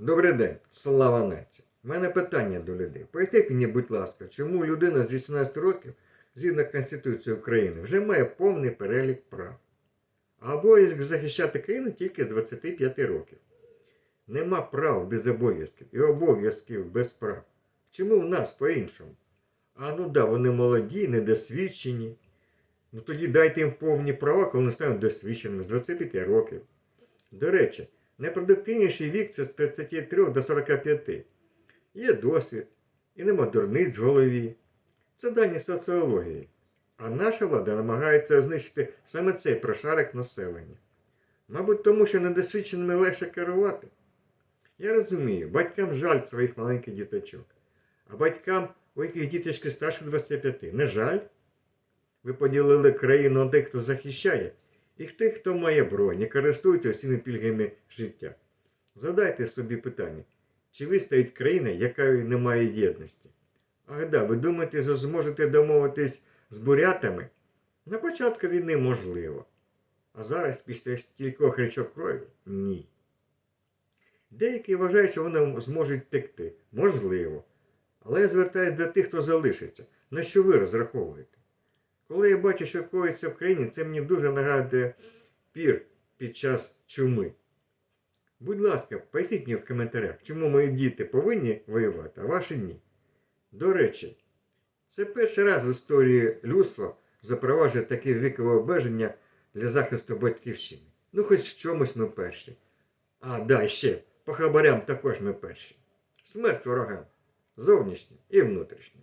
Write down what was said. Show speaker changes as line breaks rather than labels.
Добрий день, слава нації. У мене питання до людей. Поясніть мені, будь ласка, чому людина з 18 років, згідно Конституції України, вже має повний перелік прав, а обов'язок захищати країну тільки з 25 років. Нема прав без обов'язків і обов'язків без прав. Чому в нас по-іншому? А ну да, вони молоді, недосвідчені. Ну тоді дайте їм повні права, коли вони стануть досвідченими з 25 років. До речі, найпродуктивніший вік це з 33 до 45. Є досвід і нема дурниць в голові. Це дані соціології. А наша влада намагається знищити саме цей прошарок населення. Мабуть, тому що недосвідченими легше керувати. Я розумію, батькам жаль своїх маленьких діточок. А батькам, у яких діточки старше 25, не жаль. Ви поділили країну на тих, хто захищає, і тих, хто має бронь, користується усіми пільгами життя. Задайте собі питання, чи ви стоїть країна, якої немає єдності? Ах да, ви думаєте, що зможете домовитись з бурятами? На початку війни можливо. А зараз, після стількох річок крові, ні. Деякі вважають, що вони зможуть втекти. Можливо. Але я звертаюся до тих, хто залишиться. На що ви розраховуєте? Коли я бачу, що коїться в країні, це мені дуже нагадує пір під час чуми. Будь ласка, поясніть мені в коментарях, чому мої діти повинні воювати, а ваші ні. До речі, це перший раз в історії людства запроваджує таке вікове обмеження для захисту батьківщини. Ну, хоч в чомусь ми перші. А, да, ще, по хабарям також ми перші. Смерть ворогам. Зовнішнім і внутрішнім.